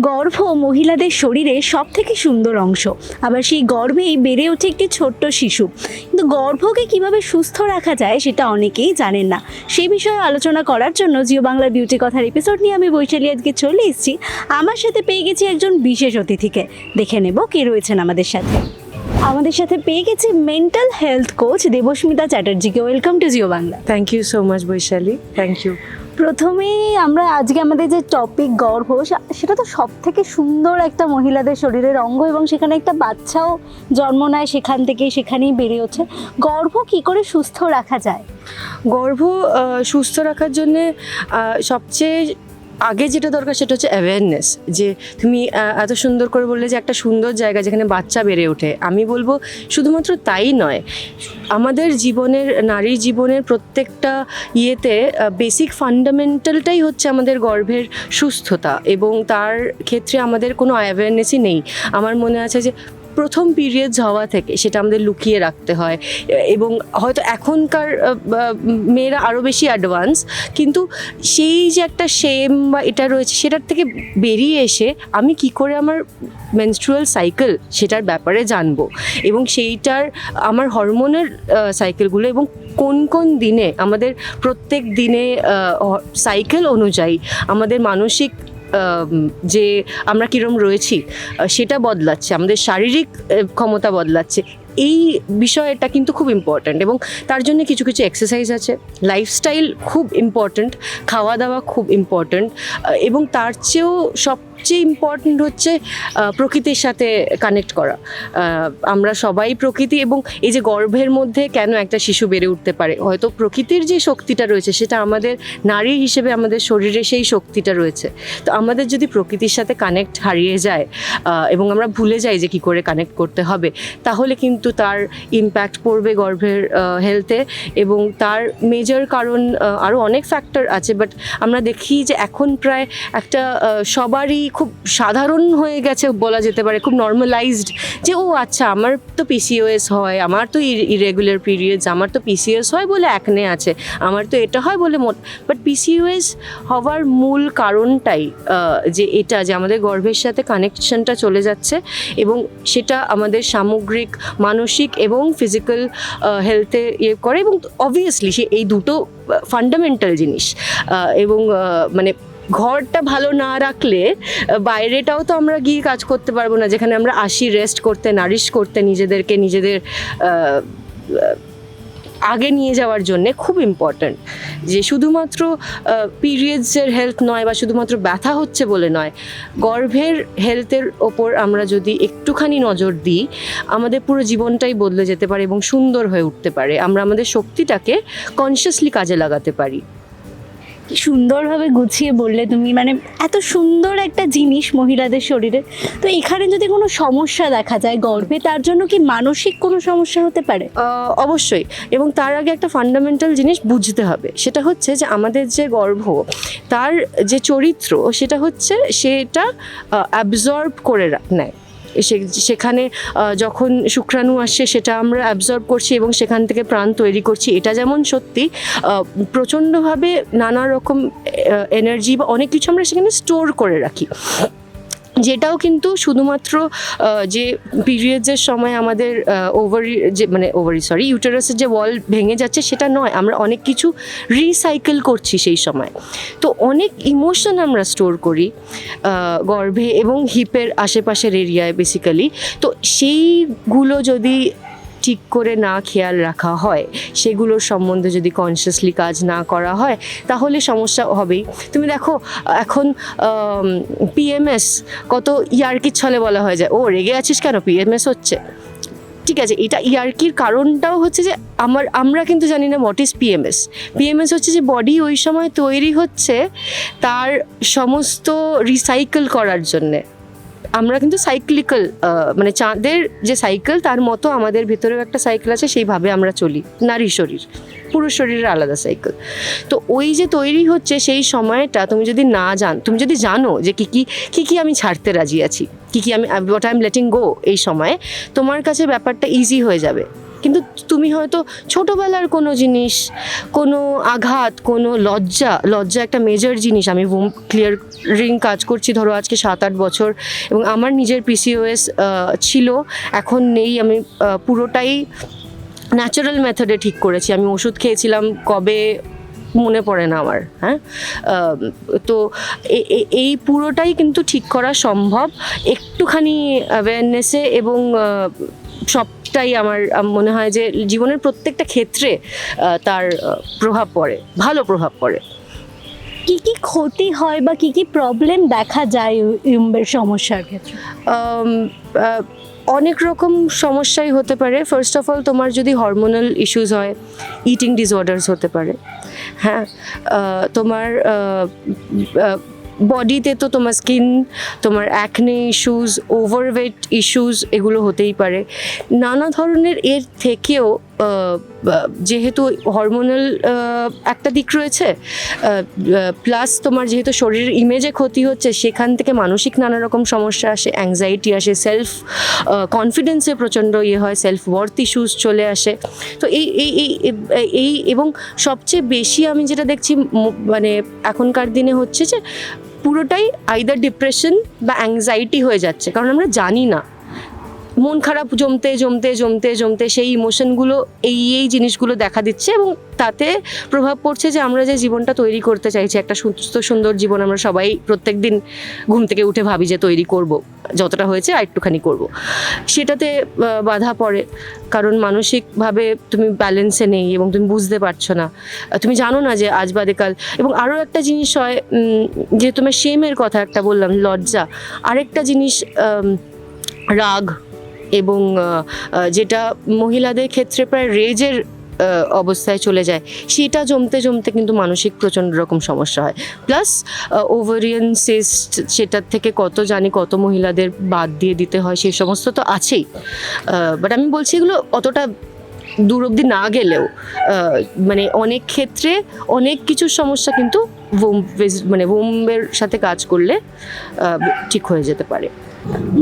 গর্ভ মহিলাদের শরীরে সব থেকে সুন্দর অংশ। আবার সেই গর্ভেই বেড়ে ওঠে একটি ছোট্ট শিশু। কিন্তু গর্ভকে কীভাবে সুস্থ রাখা যায় সেটা অনেকেই জানেন না। সেই বিষয়ে আলোচনা করার জন্য জিও বাংলা বিউটি কথার এপিসোড নিয়ে আমি বৈশালী আজকে চলে এসেছি। আমার সাথে পেয়ে গেছি একজন বিশেষ অতিথিকে। দেখে নেব কে রয়েছেন আমাদের সাথে। আমাদের সাথে পেয়ে গেছি mental health coach Debasmita চ্যাটার্জিকে। Welcome to Jio Bangla thank you so much Baishali. Thank you প্রথমেই আমরা আজকে আমাদের যে টপিক গর্ভ সেটা তো সব থেকে সুন্দর একটা মহিলাদের শরীরের অঙ্গ এবং সেখানে একটা বাচ্চাও জন্ম নেয় সেখান থেকে সেখানেই বেড়ে ওঠে গর্ভ কি করে সুস্থ রাখা যায়? গর্ভ সুস্থ রাখার জন্যে সবচেয়ে আগে যেটা দরকার সেটা হচ্ছে অ্যাওয়ারনেস যে তুমি এত সুন্দর করে বললে যে একটা সুন্দর জায়গা যেখানে বাচ্চা বেড়ে ওঠে। আমি বলব শুধুমাত্র তাই নয়, আমাদের জীবনের, নারীর জীবনের প্রত্যেকটা ইয়েতে বেসিক ফান্ডামেন্টালটাই হচ্ছে আমাদের গর্ভের সুস্থতা এবং তার ক্ষেত্রে আমাদের কোনো অ্যাওয়ারনেসই নেই। আমার মনে আছে যে প্রথম পিরিয়ডস হওয়া থেকে সেটা আমাদের লুকিয়ে রাখতে হয়। এবং হয়তো এখনকার মেয়েরা আরও বেশি অ্যাডভান্স কিন্তু সেই যে একটা সেম বা এটা রয়েছে, সেটার থেকে বেরিয়ে এসে আমি কি করে আমার মেনস্ট্রুয়াল সাইকেল সেটার ব্যাপারে জানব? এবং সেইটার আমার হরমোনের সাইকেলগুলো এবং কোন কোন দিনে আমাদের প্রত্যেক দিনে সাইকেল অনুযায়ী আমাদের মানসিক যে আমরা কীরম রয়েছি সেটা বদলাচ্ছে, আমাদের শারীরিক ক্ষমতা বদলাচ্ছে, এই বিষয়টা কিন্তু খুব ইম্পর্ট্যান্ট এবং তার জন্য কিছু কিছু এক্সারসাইজ আছে। লাইফস্টাইল খুব ইম্পর্ট্যান্ট খাওয়া দাওয়া খুব ইম্পর্ট্যান্ট এবং তার চেয়েও সবচেয়ে ইম্পর্ট্যান্ট হচ্ছে প্রকৃতির সাথে কানেক্ট করা। আমরা সবাই প্রকৃতি এবং এই যে গর্ভের মধ্যে কেন একটা শিশু বেড়ে উঠতে পারে? হয়তো প্রকৃতির যে শক্তিটা রয়েছে, সেটা আমাদের নারী হিসেবে আমাদের শরীরে সেই শক্তিটা রয়েছে। তো আমাদের যদি প্রকৃতির সাথে কানেক্ট হারিয়ে যায় এবং আমরা ভুলে যাই যে কি করে কানেক্ট করতে হবে, তাহলে কিন্তু তার ইম্প্যাক্ট পড়বে গর্ভের হেলথে এবং তার মেজর কারণ আরও অনেক ফ্যাক্টর আছে। বাট আমরা দেখি যে এখন প্রায় একটা সবারই খুব সাধারণ হয়ে গেছে বলা যেতে পারে, খুব নর্মালাইজড যে, ও আচ্ছা আমার তো পিসিওএস হয়, আমার তো ইরেগুলার পিরিয়ডস আমার তো পিসিওএস হয় বলে একনে আছে, আমার তো এটা হয় বলে মোট বাট পিসিওএস হওয়ার মূল কারণটাই যে এটা, যে আমাদের গর্ভের সাথে কানেকশনটা চলে যাচ্ছে এবং সেটা আমাদের সামগ্রিক, মানসিক এবং ফিজিক্যাল হেলথে ইয়ে করে এবং অবভিয়াসলি সে এই দুটো ফান্ডামেন্টাল জিনিস এবং মানে ঘরটা ভালো না রাখলে বাইরেটাও তো আমরা গিয়ে কাজ করতে পারব না, যেখানে আমরা আসি রেস্ট করতে নারিশ করতে নিজেদেরকে, নিজেদের আগে নিয়ে যাওয়ার জন্যে খুব ইম্পর্ট্যান্ট যে শুধুমাত্র পিরিয়ডসের হেলথ নয় বা শুধুমাত্র ব্যথা হচ্ছে বলে নয়, গর্ভের হেলথের ওপর আমরা যদি একটুখানি নজর দিই, আমাদের পুরো জীবনটাই বদলে যেতে পারে এবং সুন্দর হয়ে উঠতে পারে। আমরা আমাদের শক্তিটাকে কনসিয়াসলি কাজে লাগাতে পারি। কি সুন্দরভাবে গুছিয়ে বললে তুমি মানে এত সুন্দর একটা জিনিস মহিলাদের শরীরে। তো এখানে যদি কোনো সমস্যা দেখা যায় গর্ভে, তার জন্য কি মানসিক কোনো সমস্যা হতে পারে? অবশ্যই। এবং তার আগে একটা ফান্ডামেন্টাল জিনিস বুঝতে হবে। সেটা হচ্ছে যে আমাদের যে গর্ভ, তার যে চরিত্র, সেটা হচ্ছে সেটা অ্যাবজর্ব করে নেয়। সেখানে যখন শুক্রাণু আসছে সেটা আমরা অ্যাবজর্ব করছি এবং সেখান থেকে প্রাণ তৈরি করছি। এটা যেমন সত্যি প্রচণ্ডভাবে নানা রকম এনার্জি বা অনেক কিছু আমরা সেখানে স্টোর করে রাখি। যেটাও কিন্তু শুধুমাত্র যে পিরিয়ডসের সময় আমাদের ওভারি যে মানে ওভারি সরি ইউটারাসের যে ওয়াল ভেঙে যাচ্ছে সেটা নয়, আমরা অনেক কিছু রিসাইকেল করছি সেই সময়। তো অনেক ইমোশন আমরা স্টোর করি গর্ভে এবং হিপের আশেপাশের এরিয়ায় বেসিক্যালি তো সেইগুলো যদি ঠিক করে না খেয়াল রাখা হয় সেগুলোর সম্বন্ধে যদি কনসিয়াসলি কাজ না করা হয়, তাহলে সমস্যা হবেই। তুমি দেখো, এখন পিএমএস কত ইয়ার্কির ছলে বলা হয় যায়। ও, রেগে আছিস কেন? পিএমএস হচ্ছে। ঠিক আছে, এটা ইয়ার্কির কারণটাও হচ্ছে যে, আমার, আমরা কিন্তু জানি না হোয়াট ইজ পিএমএস পিএমএস হচ্ছে যে বডি ওই সময় তৈরি হচ্ছে তার সমস্ত রিসাইকেল করার জন্যে। আমরা কিন্তু সাইক্লিক্যাল মানে চাঁদের যে সাইকেল তার মতো আমাদের ভেতরেও একটা সাইকেল আছে, সেইভাবে আমরা চলি। নারী শরীর, পুরুষ শরীরের আলাদা সাইকেল তো ওই যে তৈরি হচ্ছে সেই সময়টা, তুমি যদি না জান, তুমি যদি জানো যে কী কী কী কী আমি ছাড়তে রাজি আছি, কী কী আমি what I am letting go এই সময়ে, তোমার কাছে ব্যাপারটা ইজি হয়ে যাবে। কিন্তু তুমি হয়তো ছোটোবেলার কোনো জিনিস কোনো আঘাত কোনো লজ্জা লজ্জা একটা মেজর জিনিস। আমি হোম ক্লিয়ারিং কাজ করছি ধরো আজকে সাত আট বছর এবং আমার নিজের পিসিওএস ছিল। এখন নেই। আমি পুরোটাই ন্যাচারাল মেথডে ঠিক করেছি। আমি ওষুধ খেয়েছিলাম কবে মনে পড়ে না আমার হ্যাঁ? তো এই পুরোটাই কিন্তু ঠিক করা সম্ভব। একটুখানি অ্যাওয়ারনেসে এবং আহ, সবটাই আমার মনে হয় যে জীবনের প্রত্যেকটা ক্ষেত্রে তার প্রভাব পড়ে ভালো প্রভাব পড়ে। কি কি ক্ষতি হয় বা কি কি প্রবলেম দেখা যায় ইউম্বের সমস্যার ক্ষেত্রে? অনেক রকম সমস্যাই হতে পারে। ফার্স্ট অফ অল তোমার যদি হরমোনাল ইস্যুস হয় ইটিং ডিসঅর্ডার্স হতে পারে। হ্যাঁ তোমার বডিতে তো তোমার স্কিন তোমার অ্যাকনে ইস্যুস ওভারওয়েট ইস্যুস এগুলো হতেই পারে। নানা ধরনের এর থেকেও যেহেতু হরমোনাল একটা দিক রয়েছে প্লাস তোমার যেহেতু শরীরের ইমেজে ক্ষতি হচ্ছে, সেখান থেকে মানসিক নানা রকম সমস্যা আসে অ্যাংজাইটি আসে সেলফ কনফিডেন্সে প্রচণ্ড ইয়ে হয় সেলফ ওয়ার্থ ইস্যুস চলে আসে। তো এই এই এই এবং সবচেয়ে বেশি আমি যেটা দেখছি মানে এখনকার দিনে হচ্ছে যে পুরোটাই আইদার ডিপ্রেশন বা অ্যাংজাইটি হয়ে যাচ্ছে, কারণ আমরা জানি না। মন খারাপ জমতে জমতে জমতে জমতে সেই ইমোশনগুলো এই এই জিনিসগুলো দেখা দিচ্ছে এবং তাতে প্রভাব পড়ছে যে আমরা যে জীবনটা তৈরি করতে চাইছি, একটা সুস্থ, সুন্দর জীবন আমরা সবাই প্রত্যেক দিন ঘুম থেকে উঠে ভাবি যে তৈরি করব, যতটা হয়েছে আর একটুখানি করব। সেটাতে বাধা পড়ে। কারণ মানসিকভাবে তুমি ব্যালেন্সে নেই এবং তুমি বুঝতে পারছ না। তুমি জানো না যে আজ বাদে কাল, এবং আরও একটা জিনিস হয় যে তোমার শেমের কথা একটা বললাম, লজ্জা। আরেকটা জিনিস রাগ। এবং যেটা মহিলাদের ক্ষেত্রে প্রায় রেজের অবস্থায় চলে যায়, সেটা জমতে জমতে কিন্তু মানসিক প্রচণ্ড রকম সমস্যা হয়। প্লাস ওভারিয়ান সিস্ট সেটার থেকে কত জানি কত মহিলাদের বাদ দিয়ে দিতে হয় সেই সমস্ত তো আছেই। বাট আমি বলছি এগুলো অতটা দূর অব্দি না গেলেও মানে অনেক ক্ষেত্রে অনেক কিছুর সমস্যা কিন্তু মানে ভোমের সাথে কাজ করলে ঠিক হয়ে যেতে পারে।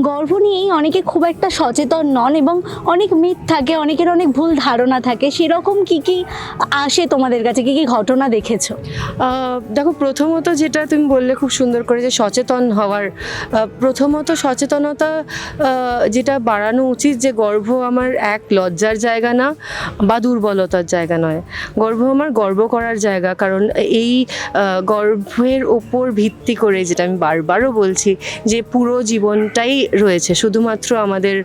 গর্ভ নিয়েই অনেকে খুব একটা সচেতন নন এবং অনেক মিথ থাকে, অনেকের অনেক ভুল ধারণা থাকে। সেরকম কি কি আসে তোমাদের কাছে? কি কি ঘটনা দেখেছ? দেখো, প্রথমত যেটা তুমি বললে খুব সুন্দর করে যে সচেতন হওয়ার। প্রথমত সচেতনতা যেটা বাড়ানো উচিত যে গর্ভ আমার এক, লজ্জার জায়গা না, বা দুর্বলতার জায়গা নয়। গর্ভ আমার গর্ব করার জায়গা, কারণ এই গর্ভের ওপর ভিত্তি করে যেটা আমি বারবারও বলছি যে পুরো জীবনটাই রয়েছে, শুধুমাত্র আমাদের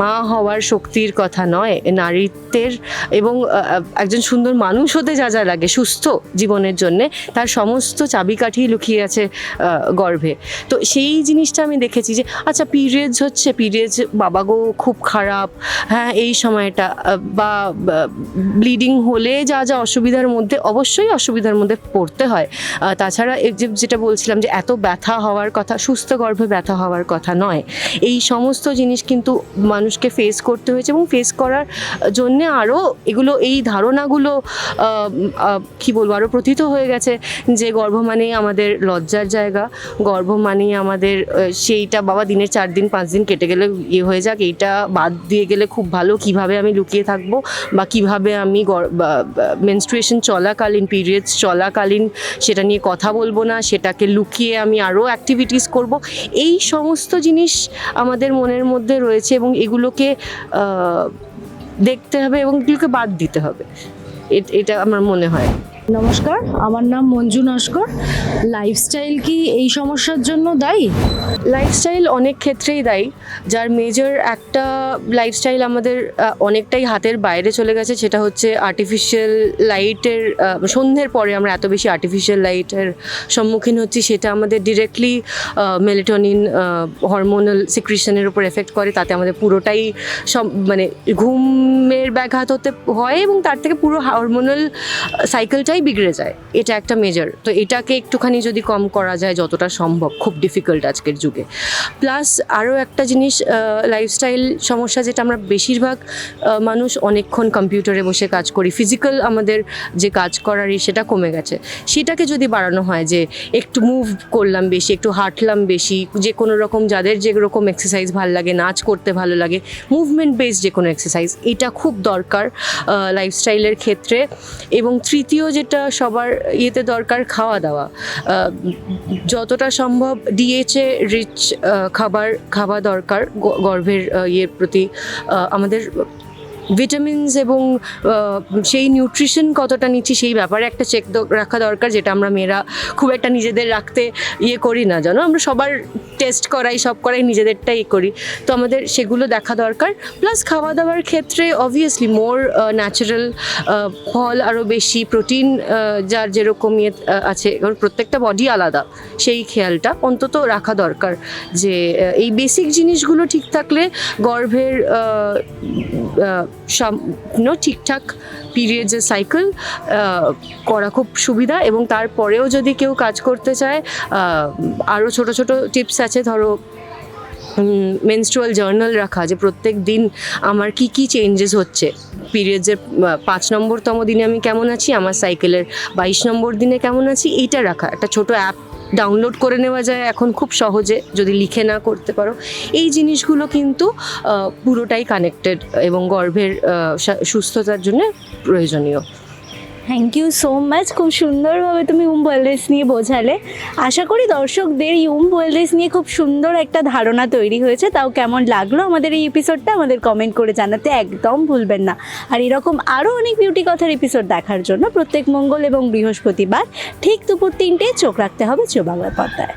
মা হওয়ার শক্তির কথা নয়, নারীত্বের এবং একজন সুন্দর মানুষ হতে যা যা লাগে, সুস্থ জীবনের জন্যে, তার সমস্ত চাবিকাঠি লুকিয়ে আছে গর্ভে। তো সেই জিনিসটা আমি দেখেছি যে আচ্ছা পিরিয়ডস হচ্ছে পিরিয়ডস বাবা গো খুব খারাপ হ্যাঁ এই সময়টা বা ব্লিডিং হলে যা যা অসুবিধার মধ্যে, অবশ্যই অসুবিধার মধ্যে পড়তে হয়। তাছাড়া যেটা বলছিলাম যে, এত ব্যথা হওয়ার কথা, সুস্থ গর্ভে ব্যথা হওয়ার কথা নয়। এই সমস্ত জিনিস কিন্তু মানুষকে ফেস করতে হয়েছে এবং ফেস করার জন্যে আরও এগুলো, এই ধারণাগুলো কি বলব আরও প্রথিত হয়ে গেছে যে গর্ভ মানেই আমাদের লজ্জার জায়গা, গর্ভ মানেই আমাদের সেইটা বাবা দিনের চার দিন, পাঁচ দিন কেটে গেলে ইয়ে হয়ে যাক, এইটা বাদ দিয়ে গেলে খুব ভালো, কীভাবে আমি লুকিয়ে থাকব বা কীভাবে আমি মেনস্ট্রুয়েশন চলাকালীন পিরিয়ডস চলাকালীন, সেটা নিয়ে কথা বলব না, সেটাকে লুকিয়ে আমি আরও অ্যাক্টিভিটিস করব, এই সমস্ত জিনিস আমাদের মনের মধ্যে রয়েছে এবং এগুলোকে দেখতে হবে এবং এগুলোকে বাদ দিতে হবে। এটা আমার মনে হয়। নমস্কার, আমার নাম মঞ্জু নস্কর। লাইফস্টাইল কি এই সমস্যার জন্য দায়ী? লাইফস্টাইল অনেক ক্ষেত্রেই দায়ী। যার মেজর একটা লাইফস্টাইল আমাদের অনেকটাই হাতের বাইরে চলে গেছে, সেটা হচ্ছে আর্টিফিশিয়াল লাইটের সন্ধ্যের পরে আমরা এত বেশি আর্টিফিশিয়াল লাইটের সম্মুখীন হচ্ছি, সেটা আমাদের ডিরেক্টলি মেলেটনিন হরমোনাল সিক্রিশনের উপর এফেক্ট করে, তাতে আমাদের পুরোটাই সব মানে ঘুমের ব্যাঘাত হতে, হয় এবং তার থেকে পুরো হরমোনাল সাইকেলটাই পুরোটাই বিগড়ে যায়, এটা একটা মেজর তো এটাকে একটুখানি যদি কম করা যায় যতটা সম্ভব, খুব ডিফিকাল্ট আজকের যুগে। প্লাস আরও একটা জিনিস লাইফস্টাইল সমস্যা যেটা আমরা বেশিরভাগ মানুষ অনেকক্ষণ কম্পিউটারে বসে কাজ করি। ফিজিক্যাল আমাদের যে কাজ করার ই সেটা কমে গেছে। সেটাকে যদি বাড়ানো হয় যে একটু মুভ করলাম বেশি, একটু হাঁটলাম বেশি, যে কোনো রকম যাদের যে রকম এক্সারসাইজ ভালো লাগে, নাচ করতে ভালো লাগে মুভমেন্ট বেসড যে কোনো এক্সারসাইজ এটা খুব দরকার লাইফস্টাইলের ক্ষেত্রে। এবং তৃতীয় যেটা সবার ইয়েতে দরকার খাওয়া দাওয়া যতটা সম্ভব ডিএচএ রিচ খাবার, খাওয়া দরকার গর্ভের ইয়ের প্রতি। আমাদের ভিটামিনস এবং সেই নিউট্রিশন কতটা নিচ্ছি সেই ব্যাপারে একটা চেক রাখা দরকার যেটা আমরা মেয়েরা খুব একটা নিজেদের রাখতে ইয়ে করি না, জানো? আমরা সবার টেস্ট করাই, সব করাই নিজেদেরটা ইয়ে করি। তো আমাদের সেগুলো দেখা দরকার। প্লাস খাওয়া দাওয়ার ক্ষেত্রে অবভিয়াসলি মোর ন্যাচারাল ফল আরও বেশি প্রোটিন যার যেরকম ইয়ে আছে প্রত্যেকটা বডি আলাদা। সেই খেয়ালটা অন্তত রাখা দরকার যে এই বেসিক জিনিসগুলো ঠিক থাকলে গর্ভের নো ঠিকঠাক পিরিয়ডসের সাইকেল করা খুব সুবিধা এবং তারপরেও যদি কেউ কাজ করতে চায় আরও ছোট ছোট টিপস আছে, ধরো মেনস্ট্রুয়াল জার্নাল রাখা, যে প্রত্যেক দিন আমার কি কি চেঞ্জেস হচ্ছে। পিরিয়ডসের পাঁচ নম্বরতম দিনে আমি কেমন আছি, আমার সাইকেলের বাইশ নম্বর দিনে কেমন আছি, এইটা রাখা। একটা ছোট অ্যাপ ডাউনলোড করে নেওয়া যায় এখন খুব সহজে, যদি লিখে না করতে পারো। এই জিনিসগুলো কিন্তু পুরোটাই কানেক্টেড এবং গর্ভের সুস্থতার জন্য প্রয়োজনীয়। থ্যাংক ইউ সো মাচ খুব সুন্দরভাবে তুমি উম ওয়েলনেস নিয়ে বোঝালে। আশা করি দর্শকদের এই উম ওয়েলনেস নিয়ে খুব সুন্দর একটা ধারণা তৈরি হয়েছে। তাও কেমন লাগল আমাদের এই এপিসোডটা আমাদের কমেন্ট করে জানাতে একদম ভুলবেন না। আর এরকম আরও অনেক বিউটি কথার এপিসোড দেখার জন্য প্রত্যেক মঙ্গল এবং বৃহস্পতিবার ঠিক দুপুর তিনটে চোখ রাখতে হবে চো বাংলা পর্দায়।